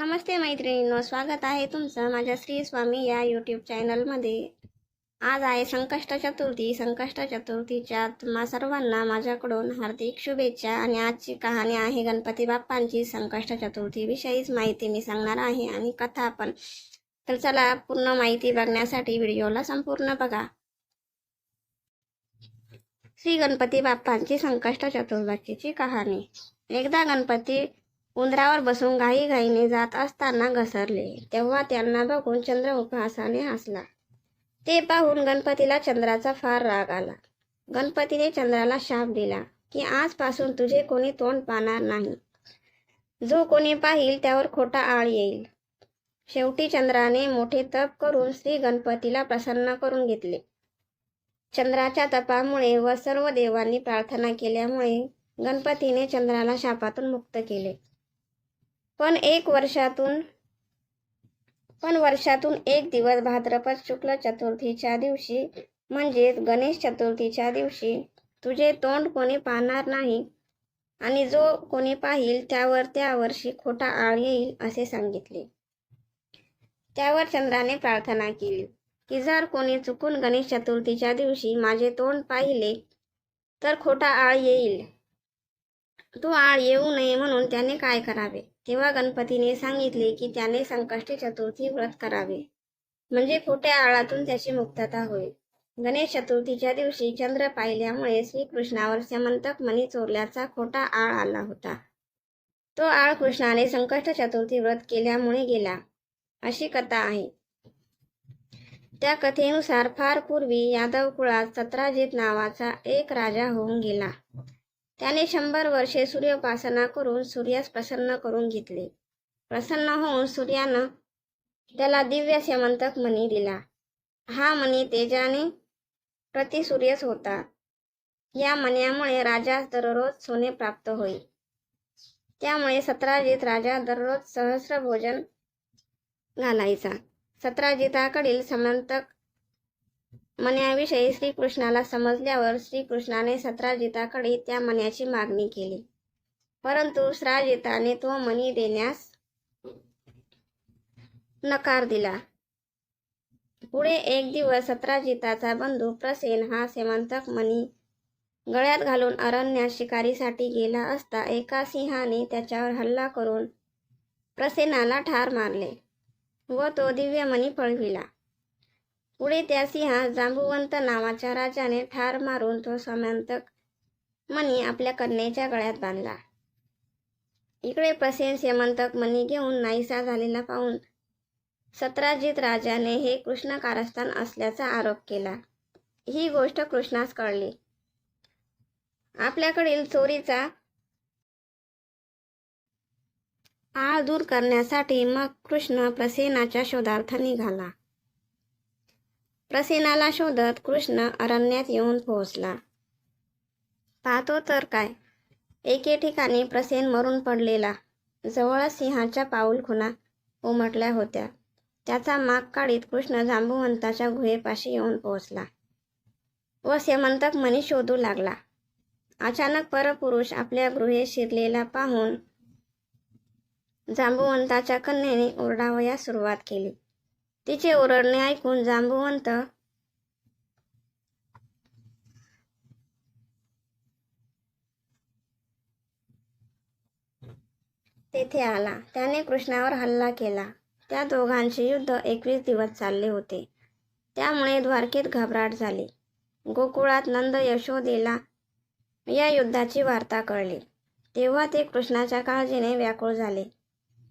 नमस्ते मैत्रिणींनो स्वागत आहे तुमचं माझ्या श्री स्वामी या यूट्यूब चॅनलमध्ये आज आहे संकष्ट चतुर्थी. संकष्ट चतुर्थीच्या तुम्हा सर्वांना माझ्याकडून हार्दिक शुभेच्छा आणि आजची कहाणी आहे गणपती बाप्पांची संकष्ट चतुर्थीविषयीच माहिती मी सांगणार आहे आणि कथा पण. तर चला पूर्ण माहिती बघण्यासाठी व्हिडिओला संपूर्ण बघा. श्री गणपती बाप्पांची संकष्ट चतुर्दशीची कहाणी. एकदा गणपती उंदरावर बसून घाईघाईने जात असताना घसरले तेव्हा त्यांना बघून चंद्रमुख उपहासाने हसला. ते पाहून गणपतीला चंद्राचा फार राग आला. गणपतीने चंद्राला शाप दिला की आजपासून तुझे कोणी तोंड पाहणार नाही. जो कोणी पाहिल त्यावर खोटा आळ येईल. शेवटी चंद्राने मोठे तप करून श्री गणपतीला प्रसन्न करून घेतले. चंद्राच्या तपामुळे व सर्व देवांनी प्रार्थना केल्यामुळे गणपतीने चंद्राला शापातून मुक्त केले. पण एक वर्षातून पण वर्षातून एक दिवस भाद्रपद शुक्ल चतुर्थीच्या दिवशी म्हणजेच गणेश चतुर्थीच्या दिवशी तुझे तोंड कोणी पाहणार नाही आणि जो कोणी पाहिल त्यावर त्या वर्षी खोटा आळ येईल असे सांगितले. त्यावर चंद्राने प्रार्थना केली की जर कोणी चुकून गणेश चतुर्थीच्या दिवशी माझे तोंड पाहिले तर खोटा आळ येईल. तो आळ येऊ नये म्हणून त्याने काय करावे? तेव्हा गणपतीने सांगितले की त्याने संकष्टी चतुर्थी व्रत करावे. म्हणजे खोट्या आळातून त्याची मुक्तता होईल गणेश चतुर्थीच्या दिवशी चंद्र पाहिल्यामुळे श्रीकृष्णावर समंतक मणी चोरल्याचा खोटा आळ आला होता. तो आळ कृष्णाने संकष्ट चतुर्थी व्रत केल्यामुळे गेला. अशी कथा आहे. त्या कथेनुसार फार पूर्वी यादव कुळात सत्राजित नावाचा एक राजा होऊन गेला. त्याने शंभर वर्षे सूर्योपासना करून सूर्यास प्रसन्न करून घेतले. प्रसन्न होऊन सूर्यानं त्याला दिव्य सेमंतक मणी दिला. हा मणी तेजाने प्रतिसूर्यच होता. या मण्यामुळे राजास दररोज सोने प्राप्त होईल त्यामुळे सत्राजित राजा दररोज सहस्र भोजन घालायचा. सत्राजिताकडील समंतक मण्याविषयी श्रीकृष्णाला समजल्यावर श्रीकृष्णाने सतराजिताकडे त्या मण्याची मागणी केली. परंतु श्राजिताने तो मणी देण्यास नकार दिला. पुढे एक दिवस सतराजिताचा बंधू प्रसेन हा सेवंतक मणी गळ्यात घालून अरण्यात शिकारीसाठी गेला असता एका सिंहाने त्याच्यावर हल्ला करून प्रसेनाला ठार मारले व तो दिव्यमणी पळविला. पुढे त्या सिंहा जांबुवंत नावाच्या राजाने ठार मारून तो समंतक मणी आपल्या कन्येच्या गळ्यात बांधला. इकडे प्रसेन सेमंतक मणी घेऊन नाहीसा झालेला पाहून सत्राजित राजाने हे कृष्ण कारस्थान असल्याचा आरोप केला. ही गोष्ट कृष्णास कळली. आपल्याकडील चोरीचा आळ दूर करण्यासाठी मग कृष्ण प्रसेनाच्या शोधार्थ निघाला. प्रसेनाला शोधत कृष्ण अरण्यात येऊन पोहोचला. पाहतो तर काय? एके ठिकाणी प्रसेन मरून पडलेला. जवळच सिंहाच्या पाऊल खुणा उमटल्या होत्या. त्याचा माग काढीत कृष्ण जांबुवंताच्या गुहेपाशी येऊन पोहोचला व सेमंतक मनी शोधू लागला. अचानक परपुरुष आपल्या गृहे शिरलेला पाहून जांबुवंताच्या कन्येने ओरडावयास सुरुवात केली. तिचे ओरडणे ऐकून जांबुवंत तेथे आला. त्याने कृष्णावर हल्ला केला. त्या दोघांचे युद्ध एकवीस दिवस चालले होते. त्यामुळे द्वारकेत घबराट झाली. गोकुळात नंद यशोदेला या युद्धाची वार्ता कळली. तेव्हा ते कृष्णाच्या काळजीने व्याकुळ झाले.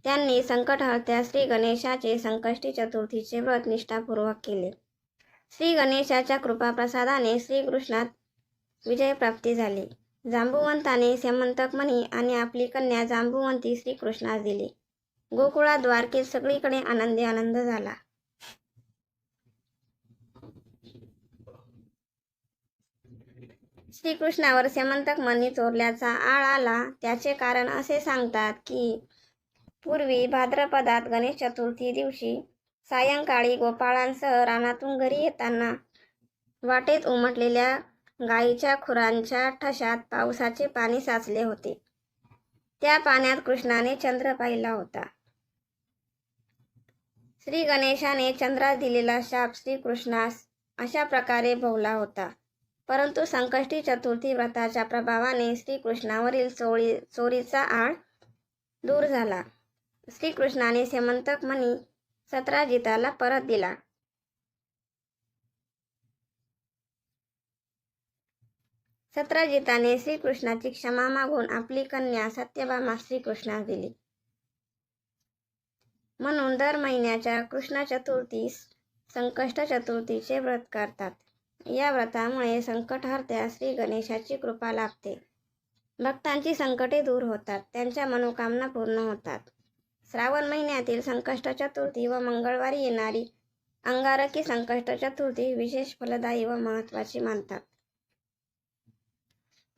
त्यांनी संकटहर्त्या श्री गणेशाचे संकष्टी चतुर्थीचे व्रत निष्ठापूर्वक केले. श्री गणेशाच्या कृपाप्रसादाने श्रीकृष्णात विजयप्राप्ती झाली. जांबुवंताने सेमंतक मणी आणि आपली कन्या जांबुवंती श्रीकृष्णास दिली. गोकुळात द्वारकेत सगळीकडे आनंदी आनंद झाला. श्रीकृष्णावर सेमंतक मणी चोरल्याचा आळ आला. त्याचे कारण असे सांगतात की पूर्वी भाद्रपदात गणेश चतुर्थी दिवशी सायंकाळी गोपाळांसह रानातून घरी येताना वाटेत उमटलेल्या गायीच्या खुरांच्या ठशात पावसाचे पाणी साचले होते. त्या पाण्यात कृष्णाने चंद्र पाहिला होता. श्री गणेशाने चंद्रास दिलेला शाप श्रीकृष्णास अशा प्रकारे भोवला होता. परंतु संकष्टी चतुर्थी व्रताच्या प्रभावाने श्रीकृष्णावरील चोरी चोरीचा आळ दूर झाला. श्रीकृष्णाने सेमंतक मणी सत्राजिताला परत दिला. सत्राजिताने श्रीकृष्णाची क्षमा मागून आपली कन्या सत्यभामा श्रीकृष्णास दिली. म्हणून दर महिन्याच्या कृष्ण चतुर्थीस संकष्ट चतुर्थीचे व्रत करतात. या व्रतामुळे संकटहर्त्या श्री गणेशाची कृपा लाभते. भक्तांची संकटे दूर होतात. त्यांच्या मनोकामना पूर्ण होतात. श्रावण महिन्यातील संकष्ट चतुर्थी व मंगळवारी येणारी अंगारकी संकष्ट चतुर्थी विशेष फलदायी व महत्त्वाची मानतात.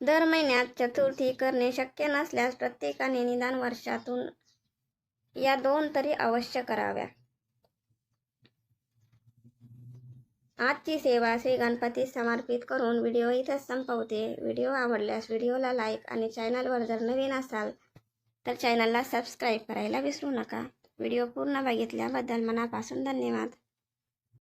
दर महिन्यात चतुर्थी करणे शक्य नसल्यास प्रत्येकाने निदान वर्षातून या दोन तरी अवश्य कराव्या. आजची सेवा श्री गणपती समर्पित करून व्हिडिओ इथंच संपवते. व्हिडिओ आवडल्यास व्हिडिओला लाईक आणि चॅनलवर जर नवीन असाल तर चॅनलला सबस्क्राईब करायला विसरू नका. व्हिडिओ पूर्ण बघितल्याबद्दल मनापासून धन्यवाद.